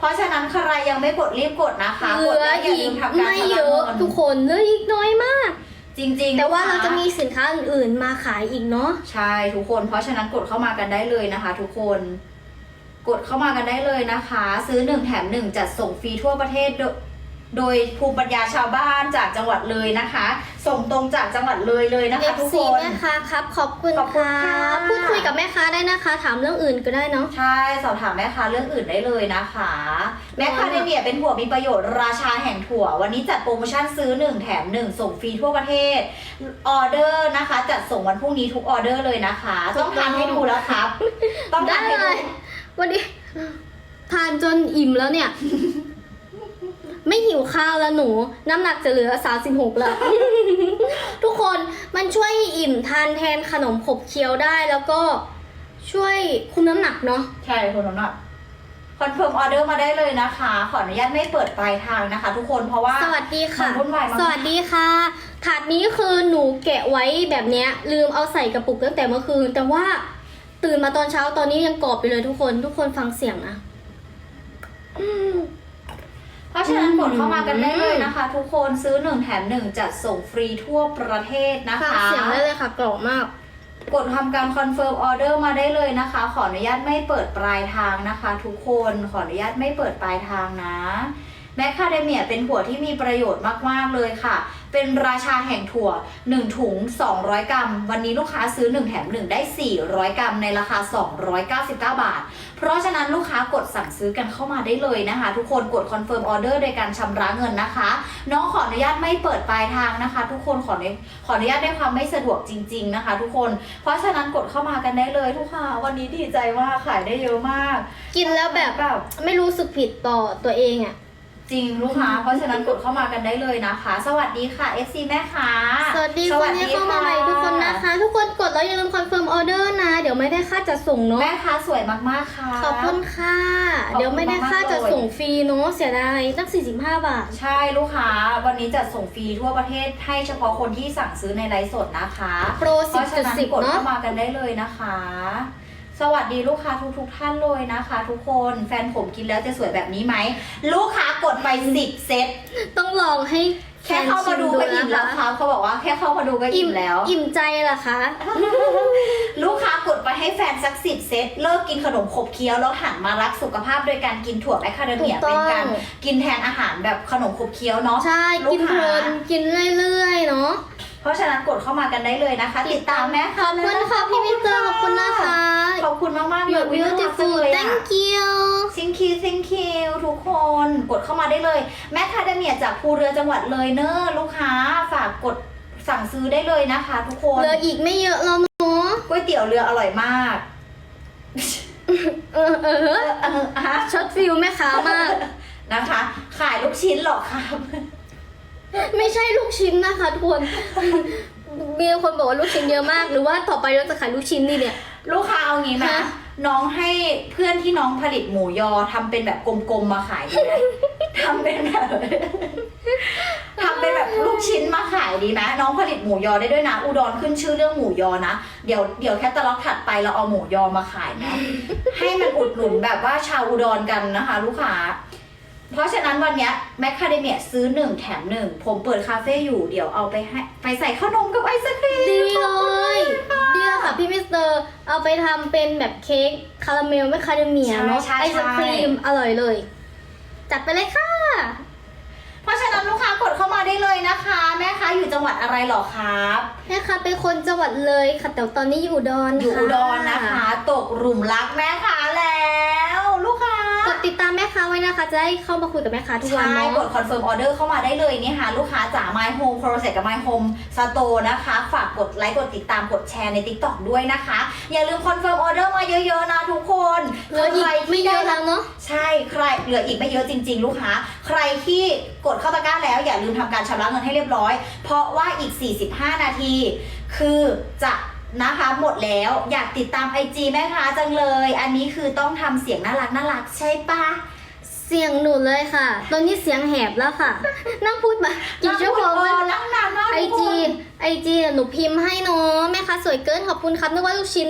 เพราะฉะนั้นใครยังไม่กดรีบกดนะคะ เหลืกดอแล้วอย่าอีลืกมทำการไม่ชำเยระอะเงินทุกคนเหลืออีกน้อยมาก จริงๆแต่ว่าลูเรากค้จะมีสินค้าอื่นๆมาขายอีกเนาะ ใช่ทุกคน เพราะฉะนั้นกดเข้ามากันได้เลยนะคะ ทุกคน กดเข้ามากันได้เลยนะคะ ซื้อหนึ่งแถมหนึ่งจัดส่งฟรีทั่วประเทศโดย โดยภูมิปัญญาชาวบ้านจากจังหวัดเลยนะคะ ส่งตรงจากจังหวัดเลยเลยนะคะทุก FC คนแม่ค้าครับ ขอบคุณขอบคุณค่ะค่ะ พูดคุยกับแม่ค้าได้นะคะ ถามเรื่องอื่นก็ได้เนาะ ใช่สอบถามแม่ค้าเรื่องอื่นได้เลยนะคะ แม่ค้าในเมียเป็นถั่วมีประโยชน์ราชาแห่งถั่ว วันนี้จัดโปรโมชั่นซื้อ 1 แถม 1 ส่งฟรีทั่วประเทศ ออเดอร์นะคะ จัดส่งวันพรุ่งนี้ทุกออเดอร์เลยนะคะ ต้องทานให้ดูแล้วครับ ต้องได้ทานให้เลดูยวันนี้ทานจนอิ่มแล้วเนี่ย ไม่หิวข้าวแล้วหนู น้ำหนักจะเหลือ 36 แล้ว ทุกคนมันช่วยให้อิ่มทานแทนขนมขบเคี้ยวได้แล้วก็ช่วยคุมน้ำหนักเนาะ ใช่คุณน้ำหนักคอนเฟิร์มออเดอร์มาได้เลยนะคะ ขออนุญาตไม่เปิดปลายทางนะคะ ทุกคนเพราะว่าสวัสดีค่ะ มันวุ่นวายมาก สวัสดีค่ะ ถาดนี้คือหนูแกะไว้แบบเนี้ย ลืมเอาใส่กระปุกตั้งแต่เมื่อคืน แต่ว่าตื่นมาตอนเช้าตอนนี้ยังกรอบไปเลยทุกคน ทุกคนฟังเสียงนะอืม เพราะฉะนั้นกดเข้ามากันได้เลยอืมนะคะ ทุกคนซื้อ1แถม1จัดส่งฟรีทั่วประเทศนะฟังคะ เสียงได้เลยค่ะกรอบมาก กดทำการคอนเฟิร์มออเดอร์มาได้เลยนะคะ ขออนุญาตไม่เปิดปลายทางนะคะ ทุกคนขออนุญาตไม่เปิดปลายทางนะ แมคคาเดเมียเป็นถั่วที่มีประโยชน์มากๆเลยค่ะ เป็นราชาแห่งถั่ว 1 ถุง 200 กรัม วันนี้ลูกค้าซื้อ 1 แถม 1 ได้ 400 กรัม ในราคา 299 บาท เพราะฉะนั้นลูกค้ากดสั่งซื้อกันเข้ามาได้เลยนะคะ ทุกคนกดคอนเฟิร์มออเดอร์โดยการชำระเงินนะคะ น้องขออนุญาตไม่เปิดปลายทางนะคะ ทุกคนขออนุขออนุญาตด้วยความไม่สะดวกจริง ๆนะคะ ทุกคน เพราะฉะนั้นกดเข้ามากันได้เลยทุกค่ะวันนี้ดีใจมากขายได้เยอะมาก กินแล้วแบบแบบไม่รู้สึกผิดต่อตัวเองอะ่ะ จริงลูกค้า เพราะฉะนั้นกดเข้ามากันได้เลยนะคะ สวัสดีค่ะ FC แม่ค้าสวัสดีคนที่เข้ามาใหม่ทุกคนนะคะ ทุกคนกดแล้วอย่าลืมคอนเฟิร์มออเดอร์นะ เดี๋ยวไม่ได้ค่าจัดส่งเนาะแม่ค้าสวยมากๆค่ะ ขอบคุณค่ะขอบคุณเดี๋ยวไม่ได้ค่าจัดมากๆเลยส่งฟรีเนาะเสียดายตั้ง 45 บาท ใช่ลูกค้า วันนี้จัดส่งฟรีทั่วประเทศให้เฉพาะคนที่สั่งซื้อในไลฟ์สดนะคะ โปรเพราะฉะนั้นกด10.10เนาะเข้ามากันได้เลยนะคะ สวัสดีลูกค้าทุกๆท่านเลยนะคะ ทุกคนแฟนผมกินแล้วจะสวยแบบนี้ไหม ลูกค้ากดไปสิบเซต ต้องลองให้แค่เข้ามาดูก็อิ่มแล้วนะคคะรับเขาบอกว่าแค่เข้ามาดูก็อิ่มแล้ว อิ่มใจเหรอคะ ลูกค้ากดไปให้แฟนสักสิบเซต เลิกกินขนมขบเคี้ยวแล้วหันมารักสุขภาพโดยการกินถั่วแมคคาเดเมียถูกต้องเป็นการกินแทนอาหารแบบขนมขบเคี้ยวเนาะใช่ลูกิกนเพค้าลินกินเรื่อยๆเนาะเพราะฉะนั้นกดเข้ามากันได้เลยนะคะ ติดตามแม่ขอบคุณค่ะพี่มิสเตอร์ขอบคุณนะ คะขอบคุณมากๆเลย You're อุ๊ยน่ารักจัง beautiful เลยอะ thank you thank you thank you ทุกคนกดเข้ามาได้เลย แมคคาเดเมียจากภูเรือจังหวัดเลยเนอะลูกค้าฝากกดสั่งซื้อได้เลยนะคะ ทุกคนเหลืออีกไม่เยอะแล้วเนาะก๋วยเตี๋ยวเรืออร่อยมากเออเออเออเอออะช็อตฟิลแม่ค้ามาก นะคะ ขายลูกชิ้นเหรอครับไม่ใช่ลูกชิ้นนะคะทุกคน มีคนบอกว่าลูกชิ้นเยอะมาก หรือว่าต่อไปเราจะขายลูกชิ้นดีเนี่ย ลูกค้าเอางี้นะ ฮะ น้องให้เพื่อนที่น้องผลิตหมูยอทำเป็นแบบกลมๆมาขายดีไหม ทำเป็นแบบทำเป็นแบบลูกชิ้นมาขายดีไหมน้องผลิตหมูยอได้ด้วยนะ อุดรขึ้นชื่อเรื่องหมูยอนะเดี๋ยวเดี๋ยวแคตตาล็อกถัดไปเราเอาหมูยอมาขายนะ ให้มันอุดหนุนแบบว่าชาวอุดรกันนะคะ ลูกค้า เพราะฉะนั้นวันเนี้ยแมคคาเดเมียซื้อหนึ่งแถมหนึ่งผมเปิดคาเฟ่อยู่เดี๋ยวเอาไปให้ไปใส่ขนมกับไอศครีมดีเลยดีเลยค่ะ พี่มิสเตอร์เอาไปทำเป็นแบบเค้กคาราเมลไม่คาเดเมียเนาะใช่ไอใช่ศครีมอร่อยเลย จัดไปเลยค่ะ เพราะฉะนั้นลูกค้ากดเข้ามาได้เลยนะคะ แม่ค้าอยู่จังหวัดอะไรหรอครับ แม่ค่ะเป็นคนจังหวัดเลยค่ะแต่ตอนนี้อยู่อุดรอยู่ค่ะอุดรนะคะ ตกหลุมรักแม่ค้าแล้ว ลูกค้าก ด ติดตามแม่ค้าไว้นะคะ จะได้เข้ามาคุยกับแม่ค้าทุกวันใช่เนาะกดคอนเฟิร์มออเดอร์เข้ามาได้เลยนี่ค่ะลูกค้าจ๋า My Home p r o c e s s กับ My Home Store นะคะ ฝากกดไลค์กดติดตามกดแชร์ใน TikTok ด้วยนะคะ อย่าลืมคอนเฟิร์มออเดอร์มาเยอะๆนะทุกคนเหลืออีกใครไม่ที่เยได้อะรัแล้บวเนาะ ใช่ใครเหลืออีกไม่เยอะจริง ๆ ลูกค้า ใครที่กดเข้าตะกร้าแล้ว อย่าลืมทำการชำระเงินให้เรียบร้อย เพราะว่าอีก 45 นาที คือจะ นะคะหมดแล้วอยากติดตามไอจีแม่ค้าจังเลย อันนี้คือต้องทำเสียงน่ารักน่ารักใช่ปะเสียงหนูเลยค่ะ ตอนนี้เสียงแหบแล้วค่ะ นั่งพูดมากี่ชั่วโมงเอแล้วอรักนานมากไอทุกคน จีไอจีหนูพิมพ์ให้เนาะแม่ค้าสวยเกินขอบคุณครับนึกว่าลูกชิ้น